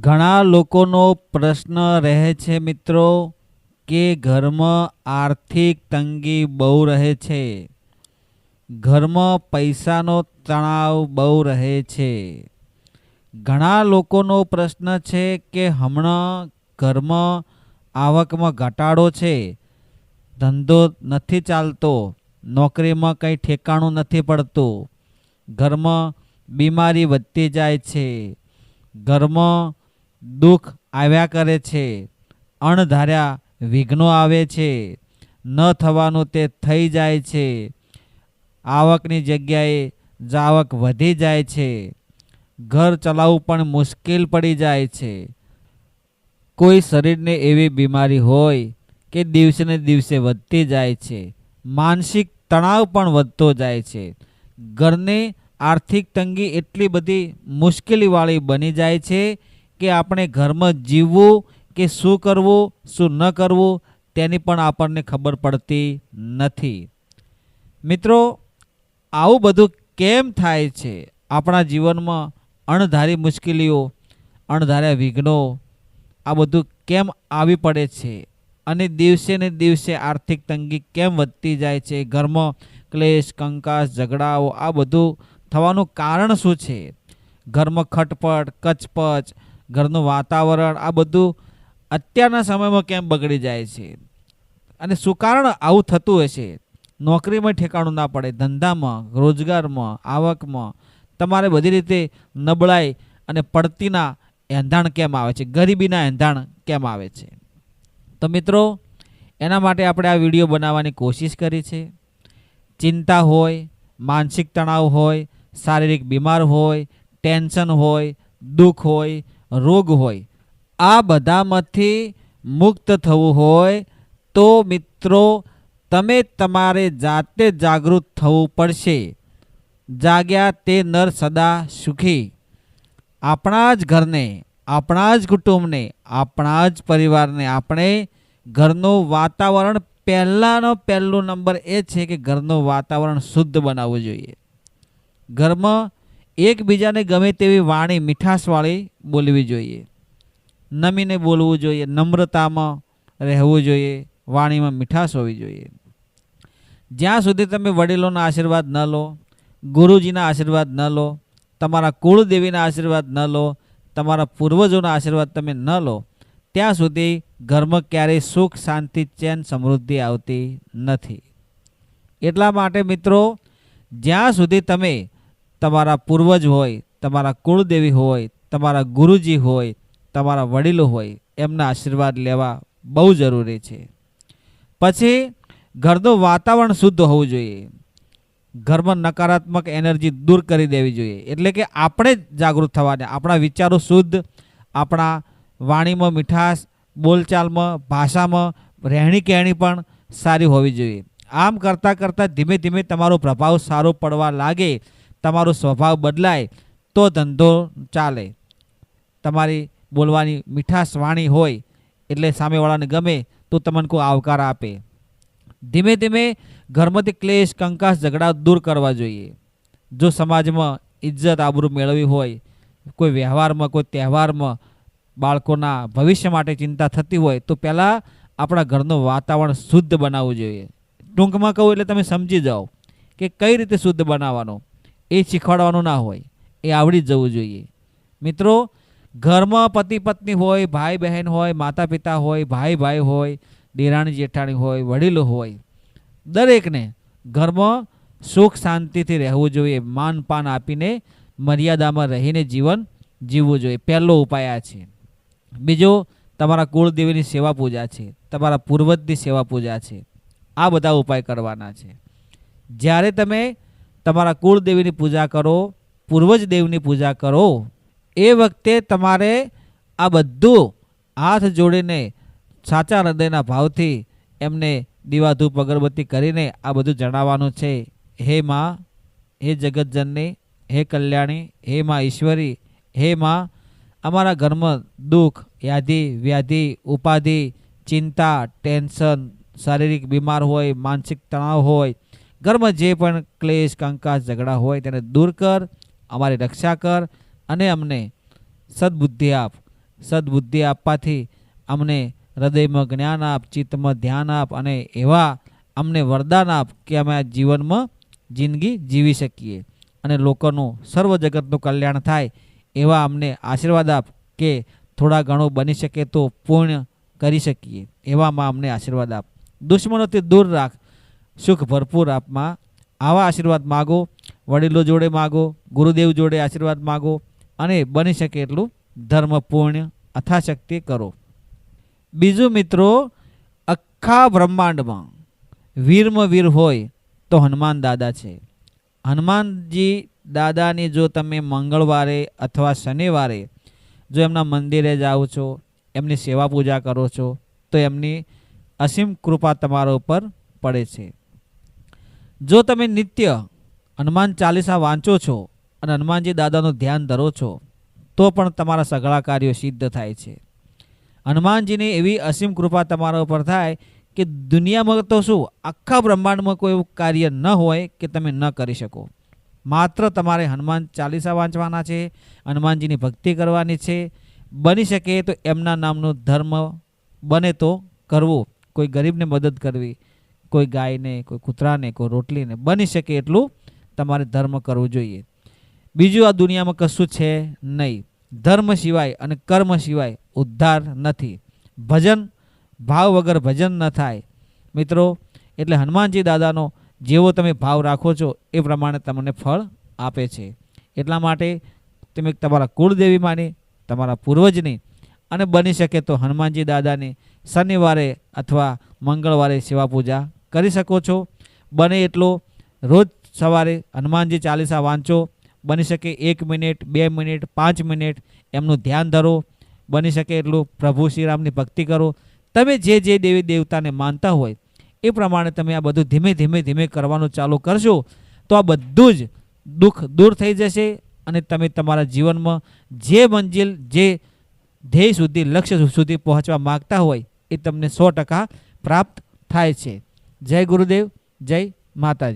ઘણા લોકોનો પ્રશ્ન રહે છે મિત્રો કે ઘરમાં આર્થિક તંગી બહુ રહે છે. ઘરમાં પૈસાનો તણાવ બહુ રહે છે. ઘણા લોકોનો પ્રશ્ન છે કે હમણાં ઘરમાં આવકમાં ઘટાડો છે. ધંધો નથી ચાલતો, નોકરીમાં કંઈ ઠેકાણું નથી પડતું. ઘરમાં બીમારી વધતી જાય છે. ઘરમાં દુઃખ આવ્યા કરે છે. અણધાર્યા વિઘ્નો આવે છે. ન થવાનું તે થઈ જાય છે. આવકની જગ્યાએ જાવક વધી જાય છે. ઘર ચલાવવું પણ મુશ્કેલ પડી જાય છે. કોઈ શરીરને એવી બીમારી હોય કે દિવસે ને દિવસે વધતી જાય છે. માનસિક તણાવ પણ વધતો જાય છે. ઘરની આર્થિક તંગી એટલી બધી મુશ્કેલીવાળી બની જાય છે કે આપણે ઘરમાં જીવવું કે શું કરવું, શું ન કરવું, તેની પણ આપણને ખબર પડતી નથી. મિત્રો, આવું બધું કેમ થાય છે? આપણા જીવનમાં અણધારી મુશ્કેલીઓ, અણધાર્યા વિઘ્નો, આ બધું કેમ આવી પડે છે? અને દિવસે ને દિવસે આર્થિક તંગી કેમ વધતી જાય છે? ઘરમાં ક્લેશ, કંકાસ, ઝઘડાઓ, આ બધું થવાનું કારણ શું છે? ઘરમાં ખટપટ, કચપચ ઘરનું વાતાવરણ, આ બધું અત્યારના સમયમાં કેમ બગડી જાય છે? અને શું કારણ આવું થતું હશે નોકરીમાં ઠેકાણું ના પડે, ધંધામાં, રોજગારમાં, આવકમાં. તમારે બધી રીતે નબળાઈ અને પડતીના એંધાણ કેમ આવે છે? ગરીબીના એંધાણ કેમ આવે છે? તો મિત્રો, એના માટે આપણે આ વીડિયો બનાવવાની કોશિશ કરી છે. ચિંતા હોય, માનસિક તણાવ હોય, શારીરિક બીમાર હોય, ટેન્શન હોય, દુઃખ હોય રોગ હોય, આ બધામાંથી મુક્ત થવું હોય તો મિત્રો, તમે તમારે જાતે જાગૃત થવું પડશે. જાગ્યા તે નર સદા સુખી. આપણા જ ઘરને, આપણા જ કુટુંબને, આપણા જ પરિવારને આપણે ઘરનું વાતાવરણ પહેલાંનો પહેલો નંબર એ છે કે ઘરનું વાતાવરણ શુદ્ધ બનાવવું જોઈએ. ઘરમાં એકબીજાને ગમે તેવી વાણી મીઠાશવાળી બોલવી જોઈએ. નમીને બોલવું જોઈએ, નમ્રતામાં રહેવું જોઈએ, વાણીમાં મીઠાશ હોવી જોઈએ. જ્યાં સુધી તમે વડીલોના આશીર્વાદ ન લો, ગુરુજીના આશીર્વાદ ન લો, તમારા કુળદેવીના આશીર્વાદ ન લો, તમારા પૂર્વજોના આશીર્વાદ તમે ન લો, ત્યાં સુધી ઘરમાં ક્યારેય સુખ, શાંતિ, ચેન, સમૃદ્ધિ આવતી નથી. એટલા માટે મિત્રો, જ્યાં સુધી તમે તમારા પૂર્વજ હોય, તમારા કુળદેવી હોય, તમારા ગુરુજી હોય, તમારા વડીલો હોય, એમના આશીર્વાદ લેવા બહુ જરૂરી છે. પછી ઘરનું વાતાવરણ શુદ્ધ હોવું જોઈએ. ઘરમાં નકારાત્મક એનર્જી દૂર કરી દેવી જોઈએ. એટલે કે આપણે જ જાગૃત થવાને, આપણા વિચારો શુદ્ધ, આપણા વાણીમાં મીઠાશ, બોલચાલમાં, ભાષામાં રહેણી કહેણી પણ સારી હોવી જોઈએ. આમ કરતાં કરતાં ધીમે ધીમે તમારો પ્રભાવ સારો પડવા લાગે તમારો સ્વભાવ બદલાય તો ધંધો ચાલે. તમારી બોલવાની મીઠાશ વાણી હોય એટલે સામેવાળાને ગમે તો તમને કોઈ આવકાર આપે. ધીમે ધીમે ઘરમાંથી ક્લેશ, કંકાસ, ઝઘડા દૂર કરવા જોઈએ. જો સમાજમાં ઇજ્જત આબરૂ મેળવી હોય, કોઈ વ્યવહારમાં, કોઈ તહેવારમાં બાળકોના ભવિષ્ય માટે ચિંતા થતી હોય, તો પહેલાં આપણા ઘરનું વાતાવરણ શુદ્ધ બનાવવું જોઈએ. ટૂંકમાં કહું એટલે તમે સમજી જાઓ કે કઈ રીતે શુદ્ધ બનાવવાનું? એ શીખવાડવાનું ના હોય, એ આવડી જ જવું જોઈએ. મિત્રો, ઘરમાં પતિ પત્ની હોય, ભાઈ બહેન હોય, માતા પિતા હોય, ભાઈ ભાઈ હોય, દેરાણી જેઠાણી હોય, વડીલો હોય, દરેકને ઘરમાં સુખ શાંતિથી રહેવું જોઈએ, માન પાન આપીને મર્યાદામાં રહીને જીવન જીવવું જોઈએ. પહેલો ઉપાય આ છે. બીજો, તમારા કુળદેવીની સેવા પૂજા છે, તમારા પૂર્વજની સેવા પૂજા છે. આ બધા ઉપાય કરવાના છે. જ્યારે તમે તમારા કુળદેવીની પૂજા કરો પૂર્વજ દેવની પૂજા કરો. એ વખતે તમારે આ બધું હાથ જોડીને સાચા હૃદયના ભાવથી એમને દીવાધૂપ અગરબત્તી કરીને આ બધું જણાવવાનું છે. હે માં, હે જગતજનની, હે કલ્યાણી, હે માં ઈશ્વરી, હે માં, અમારા ઘરમાં દુઃખ, યાધિ, વ્યાધિ, ઉપાધિ, ચિંતા, ટેન્શન, શારીરિક બીમાર હોય, માનસિક તણાવ હોય ઘરમાં જે પણ ક્લેશ, કંકાસ, ઝઘડા હોય તેને દૂર કર, અમારી રક્ષા કર અને અમને સદબુદ્ધિ આપ. સદબુદ્ધિ આપવાથી અમને હૃદયમાં જ્ઞાન આપ, ચિત્તમાં ધ્યાન આપ અને એવા અમને વરદાન આપ કે અમે આ જીવનમાં જિંદગી જીવી શકીએ. અને લોકોનું, સર્વ જગતનું કલ્યાણ થાય એવા અમને આશીર્વાદ આપ કે થોડા ઘણું બની શકે તો પૂર્ણ કરી શકીએ. એવામાં અમને આશીર્વાદ આપ. દુશ્મનોથી દૂર રાખ. સુખ ભરપૂર આપમાં આવા આશીર્વાદ માગો, વડીલો જોડે માગો, ગુરુદેવ જોડે આશીર્વાદ માગો અને બની શકે એટલું ધર્મ પૂર્ણ અથાશક્તિ કરો. બીજું મિત્રો આખા બ્રહ્માંડમાં વીરમાં વીર હોય તો હનુમાન દાદા છે. હનુમાનજી દાદાની જો તમે મંગળવારે અથવા શનિવારે જો એમના મંદિરે જાઓ છો, એમની સેવા પૂજા કરો છો, તો એમની અસીમ કૃપા તમારા ઉપર પડે છે. જો તમે નિત્ય હનુમાન ચાલીસા વાંચો છો અને હનુમાનજી દાદાનું ધ્યાન ધરો છો, તો પણ તમારા સઘળા કાર્યો સિદ્ધ થાય છે. હનુમાનજીની એવી અસીમ કૃપા તમારા ઉપર થાય કે દુનિયામાં તો શું, આખા બ્રહ્માંડમાં કોઈ એવું કાર્ય ન હોય કે તમે ન કરી શકો. માત્ર તમારે હનુમાન ચાલીસા વાંચવાના છે, હનુમાનજીની ભક્તિ કરવાની છે. બની શકે તો એમના નામનો ધર્મ બને તો કરવો, કોઈ ગરીબને મદદ કરવી. કોઈ ગાયને, કોઈ કૂતરાને, કોઈ રોટલીને, બની શકે એટલું તમારે ધર્મ કરવું જોઈએ. બીજું આ દુનિયામાં કશું છે નહીં. ધર્મ સિવાય અને કર્મ સિવાય ઉદ્ધાર નથી. ભજન, ભાવ વગર ભજન ન થાય. મિત્રો, એટલે હનુમાનજી દાદાનો જેવો તમે ભાવ રાખો છો એ પ્રમાણે તમને ફળ આપે છે. એટલા માટે તમે તમારા કુળદેવી માની, તમારા પૂર્વજની અને બની શકે તો હનુમાનજી દાદાની શનિવારે અથવા મંગળવારે સેવા પૂજા કરી શકો છો. બને એટલો રોજ સવારે હનુમાનજી ચાલીસા વાંચો. બની શકે એક મિનિટ, બે મિનિટ, પાંચ મિનિટ. એમનું ધ્યાન ધરો. બની શકે એટલું પ્રભુ શ્રીરામની ભક્તિ કરો. તમે જે જે દેવી દેવતાને માનતા હોય, એ પ્રમાણે તમે આ બધું ધીમે ધીમે ધીમે કરવાનું ચાલુ કરશો, તો આ બધું જ દુઃખ દૂર થઈ જશે અને તમે તમારા જીવનમાં જે મંજિલ, જે ધ્યેય સુધી, લક્ષ્ય સુધી પહોંચવા માગતા હોય, એ તમને સો ટકા પ્રાપ્ત થાય છે. જય ગુરુદેવ જય માતાજી.